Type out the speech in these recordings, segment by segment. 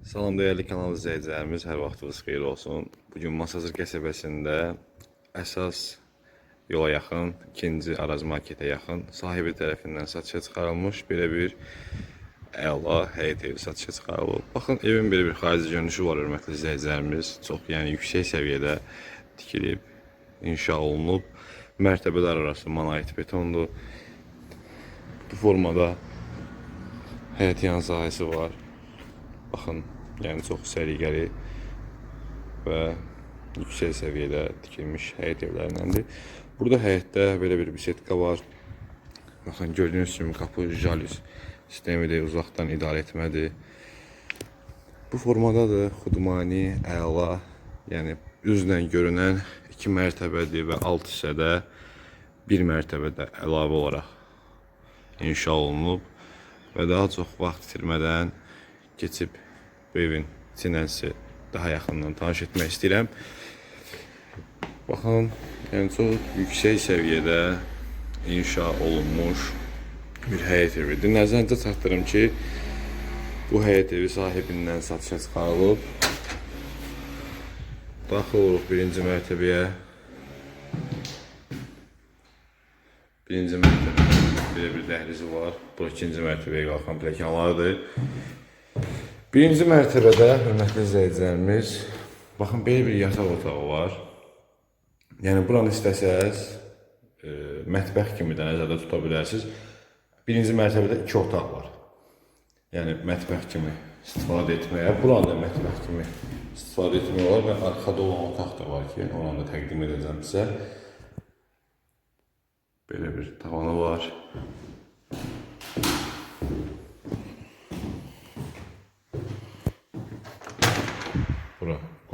Salam değerli kanal izləyicilərimiz, hər vaxtınız xeyir olsun. Bugün Masazır qəsəbəsində əsas yola yaxın, ikinci Araz marketə yaxın sahibi tərəfindən satışa çıxarılmış belə bir əla həyət evi satışa çıxarılıb. Baxın, evin belə bir xarici görünüşü var, hörmətli izləyicilərimiz. Çox yəni yüksək səviyyədə tikilib, inşa olunub. Mərtəbələr arası monolit betondur. Bu formada həyət yan sahəsi var. Baxın, yəni çox səliqəli və yüksək səviyyədə tikilmiş həyət evlərindəndir. Burada həyətdə belə bir bisetka var. Baxın, gördüyünüz kimi qapı jalüz sistemi də uzaqdan idarə etmədir. Bu formadadır, xudmani, əla, yəni üzlə görünən iki mərtəbədir və alt hissədə bir mərtəbədə əlavə olaraq inşa olunub və daha çox vaxt itirmədən keçib bu evin içindənsə daha yaxından tanış etmək istəyirəm. Baxın, yəni çox yüksək səviyyədə inşa olunmuş bir həyət evidir. Nəzərinizə çatdırım ki, bu həyət evi sahibindən satışa çıxarılıb. Daxil oluruq birinci mərtəbəyə. Birinci mərtəbədə belə bir dəhlizi var. Bu ikinci mərtəbəyə qalxan pləkanlardır. Birinci mərtəbədə hörmətli izləyicilərimiz, baxın belə bir yataq otağı var. Yəni buranı istəsəz e, mətbəx kimi də nəzərdə tuta bilərsiniz. Birinci mərtəbədə iki otaq var. Yəni mətbəx kimi istifadə etməyə, buranı da mətbəx kimi istifadə etmək olar və arxada olan otaq da var ki, onu da təqdim edəcəm sizə. Belə bir tavanı var.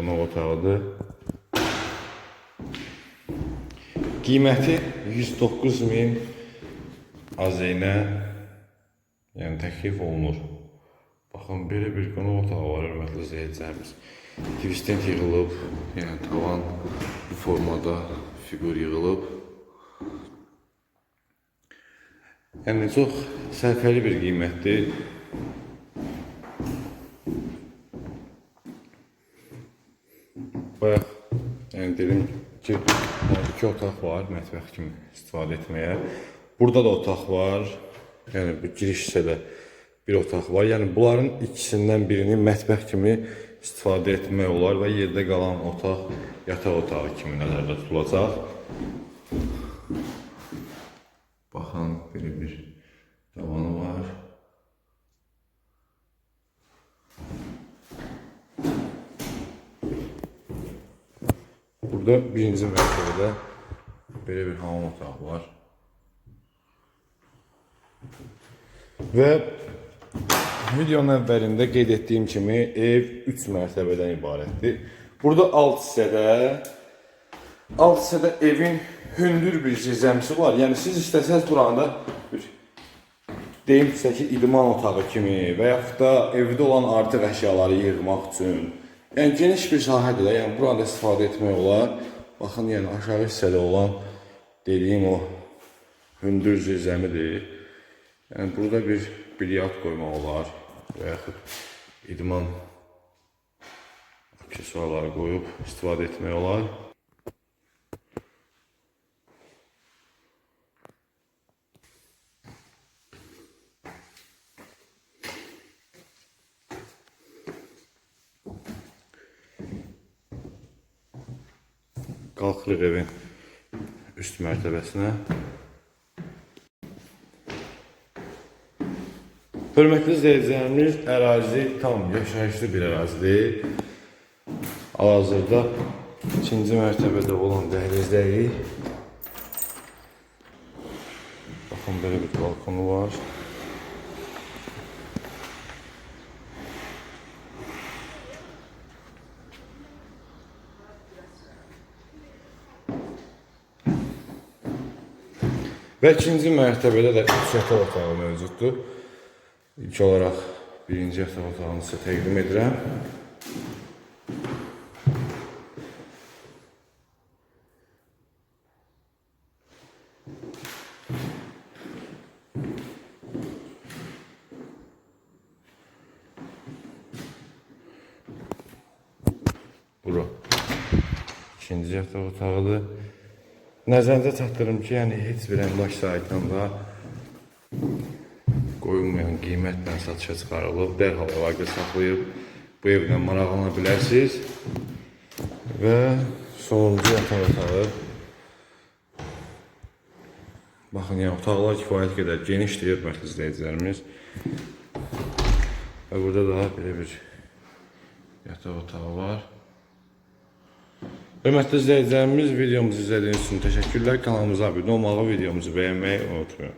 Qonaq otağıdır. Qiyməti 109 min azeynə yəni təklif olunur. Baxın, belə bir qonaq otağı var, hörmətli izləyicilərimiz. Twistdən yığılıb, yəni tavan bu formada fiqur yığılıb. Yəni çox sərfəli bir qiymətdir. Bayaq yəni dedim ki, iki otaq var mətbəx kimi istifadə etməyə. Burada da otaq var. Yəni bu giriş hissədə bir otaq var. Yəni bunların ikisindən birini mətbəx kimi istifadə etmək olar və yerdə qalan otaq yataq otağı kimi nəzərdə tutulacaq. Baxın, belə bir tavanı var. Burada birinci mərtəbədə belə bir hamam otağı var. Və videonun əvvəlində qeyd etdiyim kimi ev 3 mərtəbədən ibarətdir. Burada alt hissədə alt hissədə evin hündür bir zirzəmisi var. Yəni siz istəsəz buranda bir deyim ki, idman otağı kimi və yaxud da evdə olan artıq əşyaları yığmaq üçün. Yəni geniş bir sahədir də, yəni burada istifadə etmək olar. Baxın, yəni aşağı hissədə olan dediyim o hündür zirzəmidir. Yəni burada bir bilyard qoymaq olar və yaxud idman aksesuarları qoyub istifadə etmək olar. Qalxırıq evin üst mərtəbəsinə. Hörmətli izləyicilərimiz, ərazi tam yaşayışlı bir ərazidir. Hal-hazırda ikinci mərtəbədə olan dəhlizdəyik. Baxın, belə bir balkonu var. Və ikinci mərtəbədə də üç yataq otağı mövcuddur. İlk olaraq birinci yataq otağını sizə təqdim edirəm. Bura. İkinci yataq otağıdır. Nəzərinizə çatdırım ki, yəni heç bir əmlak saytında qoyulmayan qiymətlə satışa çıxarılıb, dərhal əlaqə saxlayıb bu evlə maraqlana bilərsiniz. Və sonuncu yataq otağı. Baxın, yəni otaqlar kifayət qədər genişdir, hörmətli izləyicilərimiz. Və burada da belə bir yataq otağı var. Hörmətli izləyicilərimiz, videomuzu izlədiyiniz üçün təşəkkürlər. Kanalımıza abunə olmağı, videomuzu bəyənməyi unutmayın.